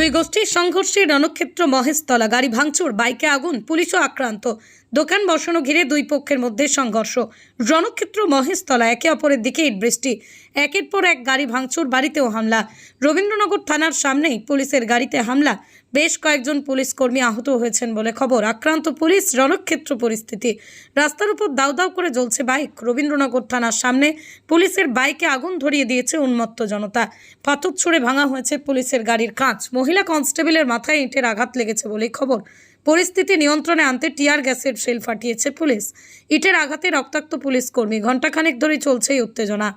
দুই গোষ্ঠীর সংঘর্ষে রণক্ষেত্র মহেশতলা গাড়ি ভাঙচুর বাইকে আগুন পুলিশও আক্রান্ত। দোকান বসানো ঘিরে দুই পক্ষের মধ্যে সংঘর্ষ। রণক্ষেত্র মহেশতলা, একে অপরের দিকে ইট বৃষ্টি। একের পর এক গাড়ি ভাঙচুর, বাড়িতেও হামলা। রবীন্দ্রনগর থানার সামনেই পুলিশের গাড়িতে হামলা। বেশ কয়েকজন পুলিশ কর্মী আহত হয়েছেন বলে খবর। আক্রান্ত পুলিশ, রণক্ষেত্র পরিস্থিতি। রাস্তার উপর দাউ দাউ করে জ্বলছে বাইক। রবীন্দ্রনগর থানার সামনে পুলিশের বাইকে আগুন ধরিয়ে দিয়েছে উন্মত্ত জনতা। পাথর ছুঁড়ে ভাঙা হয়েছে পুলিশের গাড়ির কাঁচ। মহিলা কনস্টেবলের মাথায় ইঁটের আঘাত লেগেছে বলেই খবর। পরিস্থিতি নিয়ন্ত্রণে আনতে টিয়ার গ্যাসের শেল ফাটিয়েছে পুলিশ। ইটের আঘাতে রক্তাক্ত পুলিশ কর্মী, ঘণ্টাখানেক ধরে চলছে এই উত্তেজনা।